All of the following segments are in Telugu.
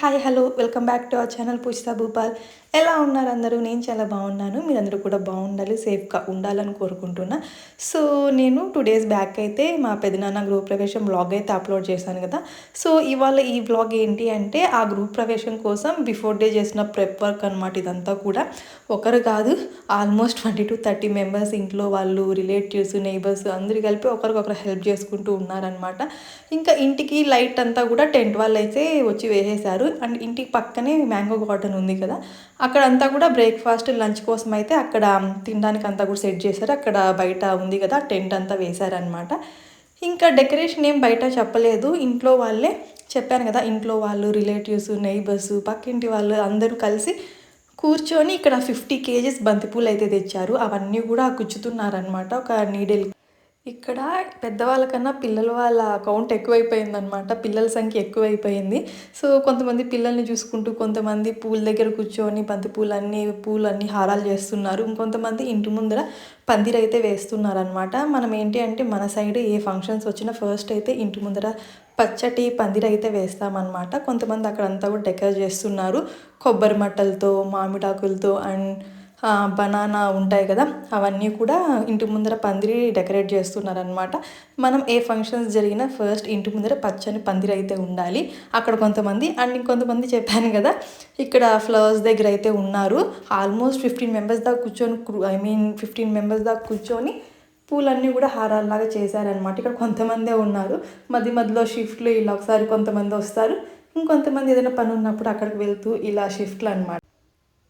Hi hello welcome back to our channel Poojitha Bhupal ఎలా ఉన్నారు అందరూ? నేను చాలా బాగున్నాను. మీరందరూ కూడా బాగుండాలి సేఫ్గా ఉండాలని కోరుకుంటున్నా. సో నేను టూ డేస్ బ్యాక్ అయితే మా పెదనాన్న గృహప్రవేశం బ్లాగ్ అయితే అప్లోడ్ చేశాను కదా. సో ఇవాళ ఈ బ్లాగ్ ఏంటి అంటే ఆ గృహ ప్రవేశం కోసం బిఫోర్ డే చేసిన ప్రెప్ వర్క్ అనమాట ఇదంతా కూడా. ఒకరు కాదు almost twenty to thirty members ఇంట్లో వాళ్ళు రిలేటివ్స్ నైబర్స్ అందరు కలిపి ఒకరికొకరు హెల్ప్ చేసుకుంటూ ఉన్నారనమాట ఇంకా ఇంటికి లైట్ అంతా కూడా టెంట్ వాళ్ళు అయితే వచ్చి వేసేశారు. అండ్ ఇంటికి పక్కనే మ్యాంగో గార్డెన్ ఉంది కదా. అక్కడ అంతా కూడా బ్రేక్ఫాస్ట్ లంచ్ కోసం అయితే అక్కడ తినడానికి అంతా కూడా సెట్ చేశారు. అక్కడ బయట ఉంది కదా టెంట్ అంతా వేశారనమాట ఇంకా డెకరేషన్ ఏం బయట చెప్పలేదు. ఇంట్లో వాళ్ళే చెప్పాను కదా ఇంట్లో వాళ్ళు రిలేటివ్స్ నైబర్స్ పక్కింటి వాళ్ళు అందరూ కలిసి కూర్చొని ఇక్కడ ఫిఫ్టీ కేజీస్ బంతిపూలు అయితే తెచ్చారు. అవన్నీ కూడా గుచ్చుతున్నారనమాట ఒక నీడెల్ ఇక్కడ పెద్దవాళ్ళకన్నా పిల్లల వాళ్ళ అకౌంట్ ఎక్కువైపోయిందనమాట పిల్లల సంఖ్య ఎక్కువైపోయింది. సో కొంతమంది పిల్లల్ని చూసుకుంటూ కొంతమంది పూల దగ్గర కూర్చొని బంతి పూలన్నీ పూలన్నీ హారాలు చేస్తున్నారు. ఇంకొంతమంది ఇంటి ముందర పందిరి అయితే వేస్తున్నారనమాట మనం ఏంటి అంటే మన సైడ్ ఏ ఫంక్షన్స్ వచ్చినా ఫస్ట్ అయితే ఇంటి ముందర పచ్చటి పందిరి అయితే వేస్తామన్నమాట. కొంతమంది అక్కడంతా కూడా డెకరేట్ చేస్తున్నారు. కొబ్బరి మట్టలతో మామిడాకులతో అండ్ బనానా ఉంటాయి కదా అవన్నీ కూడా ఇంటి ముందర పందిరి డెకరేట్ చేస్తున్నారనమాట మనం ఏ ఫంక్షన్స్ జరిగినా ఫస్ట్ ఇంటి ముందర పచ్చని పందిరి అయితే ఉండాలి. అక్కడ కొంతమంది అండ్ ఇంకొంతమంది చెప్పాను కదా ఇక్కడ ఫ్లవర్స్ దగ్గర అయితే ఉన్నారు. ఆల్మోస్ట్ ఫిఫ్టీన్ మెంబర్స్ దాకా కూర్చొని ఐ మీన్ ఫిఫ్టీన్ మెంబర్స్ దాకా కూర్చొని పూలన్నీ కూడా హారాల్లాగా చేశారనమాట ఇక్కడ కొంతమందే ఉన్నారు. మధ్య మధ్యలో షిఫ్ట్లు ఇలా ఒకసారి కొంతమంది వస్తారు. ఇంకొంతమంది ఏదైనా పని ఉన్నప్పుడు అక్కడికి వెళ్తూ ఇలా షిఫ్ట్లు అనమాట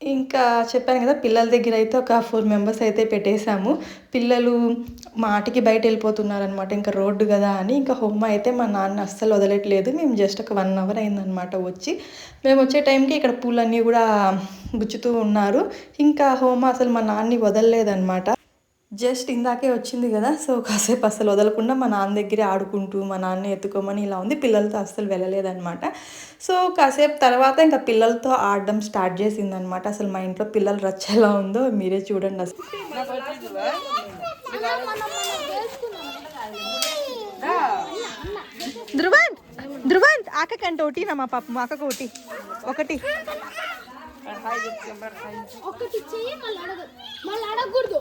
ఇంకా చెప్పాను కదా పిల్లల దగ్గర అయితే ఒక ఫోర్ మెంబర్స్ అయితే పెట్టేశాము. పిల్లలు మాటికి బయట వెళ్ళిపోతున్నారనమాట ఇంకా రోడ్డు కదా అని. ఇంకా హోమ్ అయితే మా నాన్న అస్సలు వదలట్లేదు. మేము జస్ట్ ఒక వన్ అవర్ అయిందనమాట వచ్చి. మేము వచ్చే టైంకి ఇక్కడ పూలన్నీ కూడా గుచ్చుతూ ఉన్నారు. ఇంకా హోమ అసలు మా నాన్ని వదలలేదనమాట జస్ట్ ఇందాకే వచ్చింది కదా సో కాసేపు అసలు వదలకుండా మా నాన్న దగ్గరే ఆడుకుంటూ మా నాన్న ఎత్తుకోమని ఇలా ఉంది. పిల్లలతో అస్సలు వెళ్ళలేదన్నమాట. సో కాసేపు తర్వాత ఇంకా పిల్లలతో ఆడడం స్టార్ట్ చేసిందనమాట అసలు మా ఇంట్లో పిల్లలు రచ్చ ఎలా ఉందో మీరే చూడండి అసలు. ధృవంత్ ధృవంత్ ఆకకంటే ఒకటి నా మా పాప మా అక్కకు ఒకటి. ఒకటి. ఒకటి మళ్ళీ అడగకూడదు.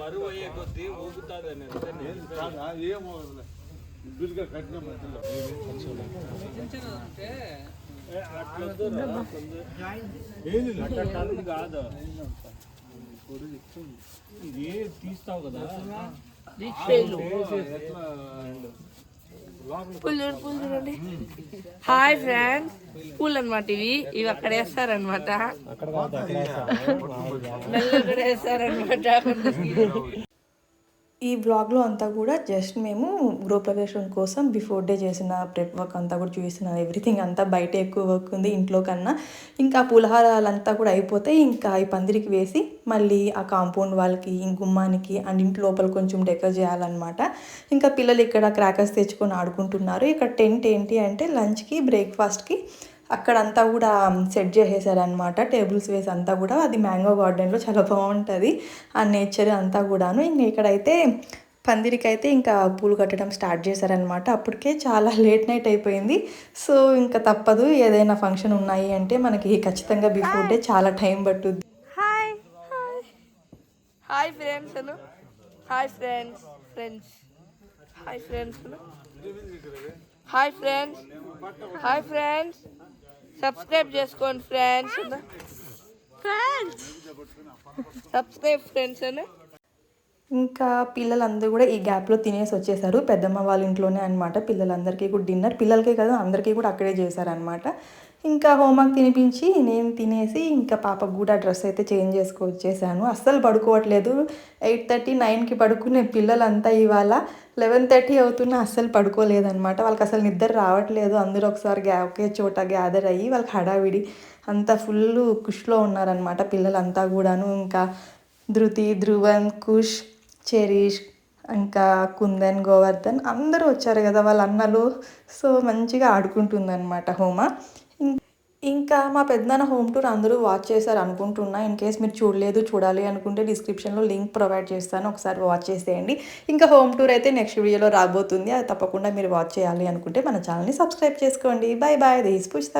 బరువు అయ్యే కొద్దీ ఊగుతుంది అనేది ఏమో బిల్గా కట్టిన మధ్యలో. అట్లా కాదు ఇది తీస్తావు కదా. Hi friends. పూలు అనమాట ఇవి. ఇవి అక్కడ వేస్తారనమాట మెల్ల కూడా వేస్తారనమాట ఈ బ్లాగ్లో అంతా కూడా జస్ట్ మేము గృహప్రవేశం కోసం బిఫోర్ డే చేసిన ప్రెప్ వర్క్ అంతా కూడా చూపిస్తున్నాను ఎవ్రీథింగ్ అంతా బయట ఎక్కువ వర్క్ ఉంది ఇంట్లో కన్నా. ఇంకా పులహారాలంతా కూడా అయిపోతే ఇంకా ఈ పందిరికి వేసి మళ్ళీ ఆ కాంపౌండ్ వాళ్ళకి గుమ్మానికి అండ్ ఇంటి లోపల కొంచెం డెకర్ చేయాలన్నమాట. ఇంకా పిల్లలు ఇక్కడ క్రాకర్స్ తెచ్చుకొని ఆడుకుంటున్నారు. ఇక్కడ టెంట్ ఏంటి అంటే లంచ్కి బ్రేక్ఫాస్ట్కి అక్కడంతా కూడా సెట్ చేసేసారనమాట టేబుల్స్ వేసి అంతా కూడా అది మ్యాంగో గార్డెన్లో చాలా బాగుంటుంది. ఆ నేచర్ అంతా కూడాను. ఇంక ఇక్కడైతే పందిరికైతే ఇంకా పూలు కట్టడం స్టార్ట్ చేశారనమాట అప్పటికే చాలా లేట్ నైట్ అయిపోయింది. సో ఇంకా తప్పదు. ఏదైనా ఫంక్షన్ ఉన్నాయి అంటే మనకి ఖచ్చితంగా బిఫోర్ డే చాలా టైం పట్టుద్ది. Hi. Hi. Friends hi friends. Friends. Hi friends hi friends hi friends subscribe చేసుకోండి friends friends subscribe friends Anu. ఇంకా పిల్లలందరూ కూడా ఈ గ్యాప్లో తినేసి వచ్చేసారు. పెద్దమ్మ వాళ్ళ ఇంట్లోనే అనమాట పిల్లలందరికీ కూడా డిన్నర్ పిల్లలకే కదా అందరికీ కూడా అక్కడే చేశారనమాట ఇంకా హోంవర్క్ తినిపించి నేను తినేసి ఇంకా పాపకు కూడా డ్రెస్ అయితే చేంజ్ చేసుకొచ్చేసాను అస్సలు పడుకోవట్లేదు. ఎయిట్ థర్టీ నైన్కి పడుకునే పిల్లలంతా ఇవాళ లెవెన్ థర్టీ అవుతున్నా అస్సలు పడుకోలేదనమాట వాళ్ళకి అసలు నిద్ర రావట్లేదు. అందరూ ఒకసారి గ్యా ఒకే చోట గ్యాదర్ అయ్యి వాళ్ళకి హడావిడి అంతా ఫుల్ కుష్లో ఉన్నారనమాట పిల్లలంతా కూడాను. ఇంకా ధృతి ధ్రువన్ కుష్ చెరీష్ ఇంకా కుందన్ గోవర్ధన్ అందరూ వచ్చారు కదా వాళ్ళ అన్నలు. సో మంచిగా ఆడుకుంటుందన్నమాట హోమ. ఇంకా మా పెద్దనాన్న హోమ్ టూర్ అందరూ వాచ్ చేశారు అనుకుంటున్నా. ఇన్ కేస్ మీరు చూడలేదు చూడాలి అనుకుంటే డిస్క్రిప్షన్లో లింక్ ప్రొవైడ్ చేస్తాను. ఒకసారి వాచ్ చేసేయండి. ఇంకా హోమ్ టూర్ అయితే నెక్స్ట్ వీడియోలో రాబోతుంది. అది తప్పకుండా మీరు వాచ్ చేయాలి అనుకుంటే మన ఛానల్ని సబ్స్క్రైబ్ చేసుకోండి. Bye bye this పుష్త